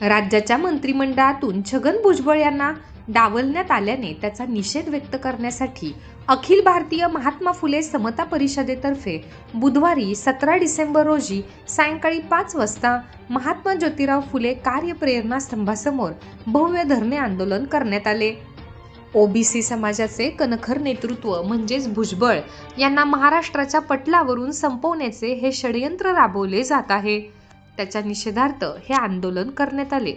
राज्याच्या मंत्रिमंडळातून छगन भुजबळ यांना डावलण्यात आल्याने त्याचा निषेध व्यक्त करण्यासाठी अखिल भारतीय महात्मा फुले समता परिषदेतर्फे बुधवारी सतरा डिसेंबर रोजी सायंकाळी पाच वाजता महात्मा ज्योतिराव फुले कार्यप्रेरणा स्तंभासमोर भव्य धरणे आंदोलन करण्यात आले. ओबीसी समाजाचे कणखर नेतृत्व म्हणजेच भुजबळ यांना महाराष्ट्राच्या पटलावरून संपवण्याचे हे षडयंत्र राबवले जात आहे. त्याच्या निषेधार्थ हे आंदोलन करण्यात आले.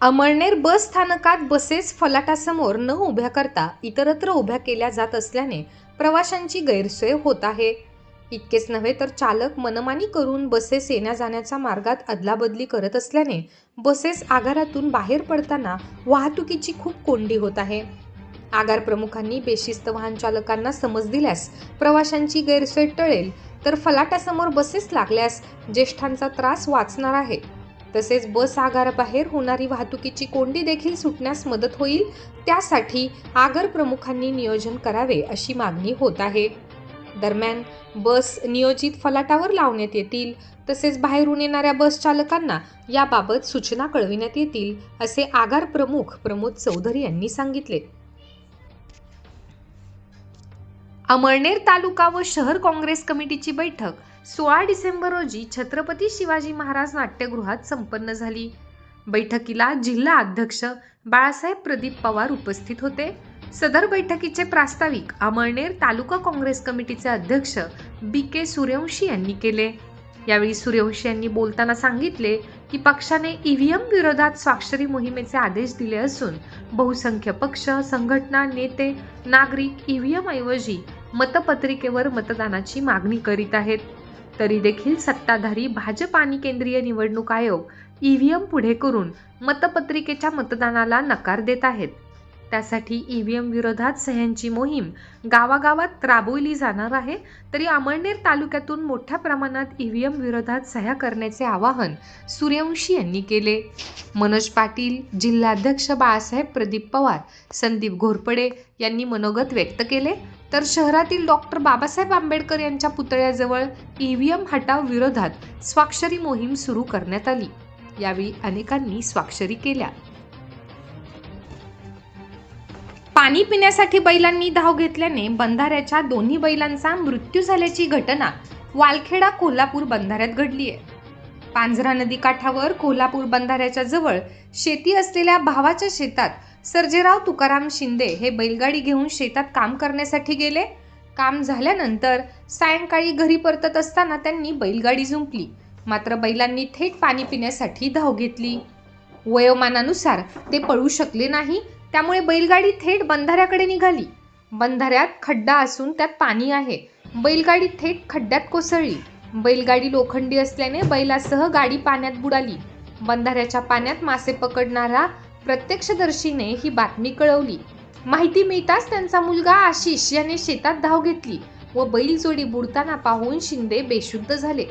अमळनेर बस स्थानकात बसेस फलाटासमोर न उभ्या करता इतरत्र उभ्या केल्या जात असल्याने प्रवाशांची गैरसोय होत आहे. इतकेच नव्हे तर चालक मनमानी करून बसेस येण्या जाण्याच्या मार्गात अदलाबदली करत असल्याने बसेस आगारातून बाहेर पडताना वाहतुकीची खूप कोंडी होत आहे. आगार प्रमुखांनी बेशिस्त वाहन चालकांना समज दिल्यास प्रवाशांची गैरसोय टळेल तर फलाटासमोर बसेस लागल्यास ज्येष्ठांचा त्रास वाचणार आहे. तसेच बस आगाराबाहेर होणारी वाहतुकीची कोंडी देखील सुटण्यास मदत होईल त्यासाठी आगार प्रमुखांनी नियोजन करावे अशी मागणी होत आहे. दरम्यान बस नियोजित फलाटावर लावण्यात येतील तसेच बाहेरून येणाऱ्या बस चालकांना याबाबत सूचना कळविण्यात येतील असे आगार प्रमुख प्रमोद चौधरी यांनी सांगितले. अमळनेर तालुका व शहर काँग्रेस कमिटीची बैठक. सोळा डिसेंबर रोजी छत्रपती शिवाजी महाराज नाट्यगृहात संपन्न झाली. बैठकीला जिल्हा अध्यक्ष बाळासाहेब प्रदीप पवार उपस्थित होते. सदर बैठकीचे प्रास्ताविक अमळनेर तालुका काँग्रेस कमिटीचे अध्यक्ष बी के सूर्यवंशी यांनी केले. यावेळी सूर्यवंशी यांनी बोलताना सांगितले की पक्षाने ईव्हीएम विरोधात स्वाक्षरी मोहिमेचे आदेश दिले असून बहुसंख्य पक्ष संघटना नेते नागरिक ईव्हीएम ऐवजी मतपत्रिकेवर मतदानाची मागणी करीत आहेत. तरी देखील सत्ताधारी भाजप आणि केंद्रीय निवडणूक आयोग ईव्हीएम पुढे करून मतपत्रिकेच्या मतदानाला नकार देत आहेत. त्यासाठी ईव्हीएम विरोधात सह्यांची मोहीम गावागावात राबवली जाणार आहे. तरी अमळनेर तालुक्यातून मोठ्या प्रमाणात ईव्हीएम विरोधात सह्या करण्याचे आवाहन सूर्यवंशी यांनी केले. मनोज पाटील जिल्हाध्यक्ष बाळासाहेब प्रदीप पवार संदीप घोरपडे यांनी मनोगत व्यक्त केले. तर शहरातील डॉक्टर बाबासाहेब आंबेडकर यांच्या पुतळ्याजवळ ईव्हीएम हटाव विरोधात स्वाक्षरी मोहीम सुरू करण्यात आली. यावेळी अनेकांनी स्वाक्षरी केल्या. पाणी पिण्यासाठी बैलांनी धाव घेतल्याने बंधाऱ्याच्या दोन्ही बैलांचा मृत्यू झाल्याची घटना वालखेडा कोल्हापूर बंधाऱ्यात घडली आहे. पांझरा नदी काठावर कोल्हापूर बंधाऱ्याच्या जवळ शेती असलेल्या भावाच्या शेतात सर्जेराव तुकाराम शिंदे हे बैलगाडी घेऊन शेतात काम करण्यासाठी गेले. काम झाल्यानंतर सायंकाळी घरी परतत असताना त्यांनी बैलगाडी जुंपली. मात्र बैलांनी थेट पाणी पिण्यासाठी धाव घेतली. वयोमानानुसार ते पळू शकले नाही त्यामुळे बैलगाडी थेट बंधाऱ्याकडे निघाली. बंधाऱ्यात खड्डा असून त्यात पाणी आहे. बैलगाडी थेट खड्ड्यात कोसळली. बैलगाडी लोखंडी असल्याने बैलासह गाडी पाण्यात बुडाली. बंधाऱ्याच्या पाण्यात मासे पकडणारा प्रत्यक्षदर्शीने ही बातमी कळवली. माहिती मिळताच त्यांचा मुलगा आशिष याने शेतात धाव घेतली व बैलजोडी बुडताना पाहून शिंदे बेशुद्ध झाले.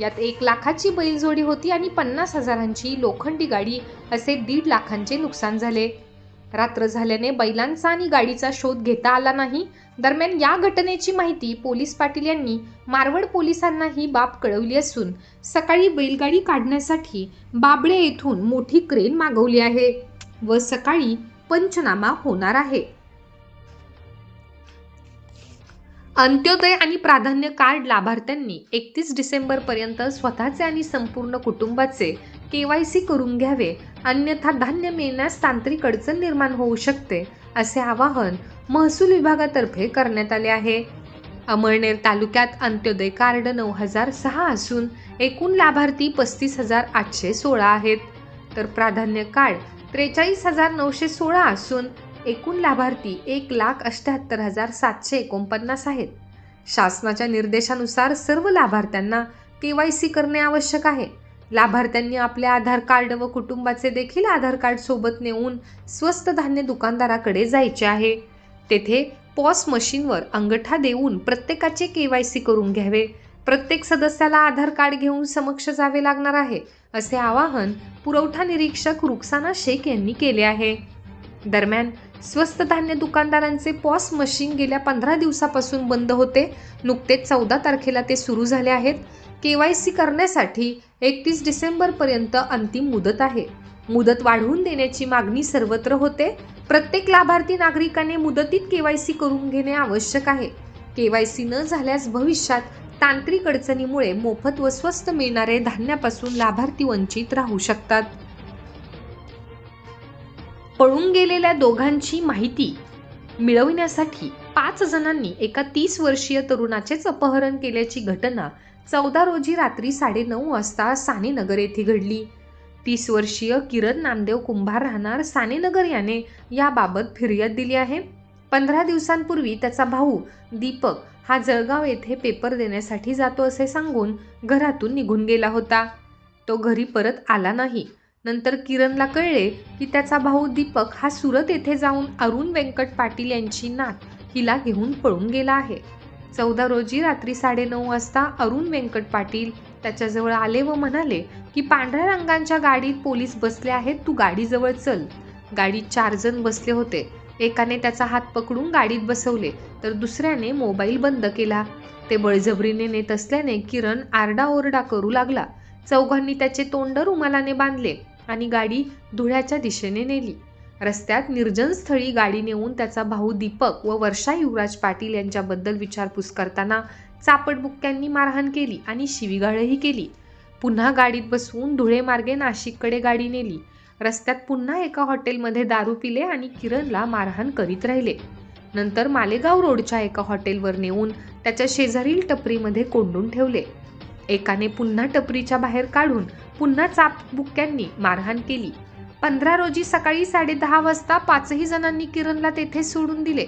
यात एक लाखाची बैलजोडी होती आणि पन्नास हजारांची लोखंडी गाडी असे दीड लाखांचे नुकसान झाले. रात्र झाल्याने बैलांचा आणि गाडीचा शोध घेता आला नाही. दरम्यान या घटनेची माहिती पोलीस पाटील यांनी मारवड पोलिसांना ही बाब कळवली असून सकाळी बैलगाडी काढण्यासाठी बाबळे येथून मोठी क्रेन मागवली आहे व सकाळी पंचनामा होणार आहे. अंत्योदय आणि प्राधान्य कार्ड लाभार्थ्यांनी एकतीस डिसेंबर पर्यंत स्वतःचे आणि संपूर्ण कुटुंबाचे के वाय सी करून घ्यावे. अन्यथा धान्य मिळण्यास तांत्रिक अडचण निर्माण होऊ शकते असे आवाहन महसूल विभागातर्फे करण्यात आले आहे. अमळनेर तालुक्यात अंत्योदय कार्ड नऊ हजार सहा असून एकूण लाभार्थी पस्तीस हजार आठशे सोळा आहेत. तर प्राधान्य कार्ड त्रेचाळीस हजार नऊशे सोळा असून एकूण लाभार्थी एक लाख अठ्ठ्याहत्तर हजार सातशे एकोणपन्नास आहेत. शासनाच्या निर्देशानुसार सर्व लाभार्थ्यांना के वाय सी करणे आवश्यक आहे. लाभार्थ्यांनी आपले आधार कार्ड व कुटुंबाचे देखील आधार कार्ड सोबत नेऊन स्वस्त धान्य दुकानदाराकडे जायचे आहे. तेथे पॉस मशीनवर अंगठा देऊन प्रत्येकाचे के वाय सी करून घ्यावे. प्रत्येक सदस्याला आधार कार्ड घेऊन समक्ष जावे लागणार आहे असे आवाहन पुरवठा निरीक्षक रुक्साना शेख यांनी केले आहे. दरम्यान स्वस्त धान्य दुकानदारांचे पॉस मशीन गेल्या पंधरा दिवसापासून बंद होते. नुकतेच चौदा तारखेला ते सुरू झाले आहेत. के वाय सी करण्यासाठी एकतीस डिसेंबरपर्यंत अंतिम मुदत आहे. मुदत वाढवून देण्याची मागणी सर्वत्र होते. प्रत्येक लाभार्थी नागरिकाने मुदतीत केवायसी करून घेणे आवश्यक आहे. केवायसी न झाल्यास भविष्यात तांत्रिक अडचणीमुळे मोफत व स्वस्त मिळणारे धान्यापासून लाभार्थी वंचित राहू शकतात. पळून गेलेल्या दोघांची माहिती मिळविण्यासाठी पाच जणांनी एका तीस वर्षीय तरुणाचेच अपहरण केल्याची घटना चौदा रोजी रात्री साडेनऊ वाजता सानेनगर येथे घडली. तीस वर्षीय किरण नामदेव कुंभार राहणार सानेनगर याने याबाबत फिर्याद दिली आहे. पंधरा दिवसांपूर्वी त्याचा भाऊ दीपक हा जळगाव येथे पेपर देण्यासाठी जातो असे सांगून घरातून निघून गेला होता. तो घरी परत आला नाही. नंतर किरणला कळले की त्याचा भाऊ दीपक हा सुरत येथे जाऊन अरुण व्यंकट पाटील यांची नात हिला घेऊन पळून गेला आहे. चौदा रोजी रात्री साडेनऊ वाजता अरुण व्यंकट पाटील त्याच्याजवळ आले व म्हणाले की पांढऱ्या रंगांच्या गाडीत पोलीस बसले आहेत तू गाडीजवळ चल. गाडीत चार जण बसले होते. एकाने त्याचा हात पकडून गाडीत बसवले तर दुसऱ्याने मोबाईल बंद केला. ते बळजबरीने नेत असल्याने किरण आरडाओरडा करू लागला. चौघांनी त्याचे तोंड रुमालाने बांधले आणि गाडी धुळ्याच्या दिशेने नेली. रस्त्यात निर्जन स्थळी गाडी नेऊन त्याचा भाऊ दीपक व वर्षा युवराज पाटील यांच्याबद्दल विचारपूस करताना चापटबुक्क्यांनी मारहाण केली आणि शिवीगाळही केली. पुन्हा गाडीत बसवून धुळे मार्गे नाशिककडे गाडी नेली. रस्त्यात पुन्हा एका हॉटेलमध्ये दारू पिले आणि किरणला मारहाण करीत राहिले. नंतर मालेगाव रोडच्या एका हॉटेलवर नेऊन त्याच्या शेजारील टपरीमध्ये कोंडून ठेवले. एकाने पुन्हा टपरीच्या बाहेर काढून पुन्हा चापबुक्क्यांनी मारहाण केली. पंधरा रोजी सकाळी साडेदहा वाजता पाचही जणांनी किरणला तेथे सोडून दिले.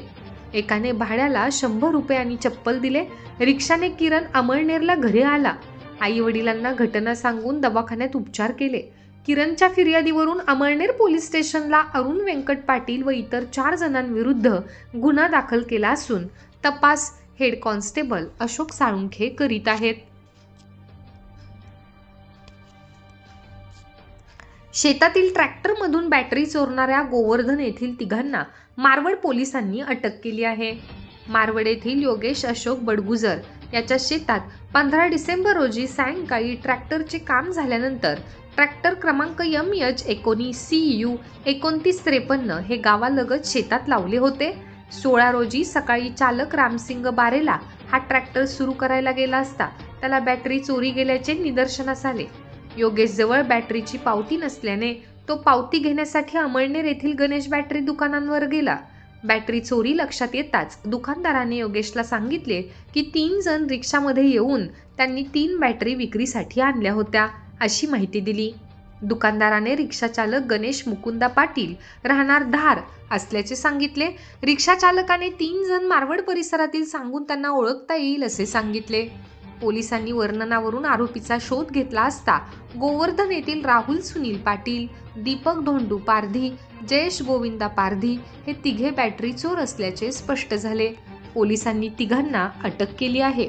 एकाने भाड्याला शंभर रुपये आणि चप्पल दिले. रिक्षाने किरण अमळनेरला घरी आला. आई वडिलांना घटना सांगून दवाखान्यात उपचार केले. किरणच्या फिर्यादीवरून अमळनेर पोलीस स्टेशनला अरुण व्यंकट पाटील व इतर चार जणांविरुद्ध गुन्हा दाखल केला असून तपास हेड कॉन्स्टेबल अशोक साळुंखे करीत आहेत. शेतातील ट्रॅक्टरमधून बॅटरी चोरणाऱ्या गोवर्धन येथील तिघांना मारवड पोलिसांनी अटक केली आहे. मारवड येथील योगेश अशोक बडगुजर याच्या शेतात पंधरा डिसेंबर रोजी सायंकाळी ट्रॅक्टरचे काम झाल्यानंतर ट्रॅक्टर क्रमांक एम एच एकोणीस सी यू एकोणतीस त्रेपन्न हे गावालगत शेतात लावले होते. सोळा रोजी सकाळी चालक रामसिंग बारेला हा ट्रॅक्टर सुरू करायला गेला असता त्याला बॅटरी चोरी गेल्याचे निदर्शनास आले. योगेशजवळ बॅटरीची पावती नसल्याने तो पावती घेण्यासाठी अमळनेर येथील गणेश बॅटरी दुकानांवर गेला. बॅटरी चोरी लक्षात येताच दुकानदाराने योगेशला सांगितले की तीन जण रिक्षामध्ये येऊन त्यांनी तीन बॅटरी विक्रीसाठी आणल्या होत्या अशी माहिती दिली. दुकानदाराने रिक्षाचालक गणेश मुकुंदा पाटील राहणार धार असल्याचे सांगितले. रिक्षाचालकाने तीन जण मारवड परिसरातील सांगून त्यांना ओळखता येईल असे सांगितले. पोलिसांनी वर्णनावरून आरोपीचा शोध घेतला असता गोवर्धन येथील राहुल सुनील पाटील दीपक धोंडू पारधी जयेश गोविंदा पारधी हे तिघे बॅटरी चोर असल्याचे स्पष्ट झाले. पोलिसांनी तिघांना अटक केली आहे.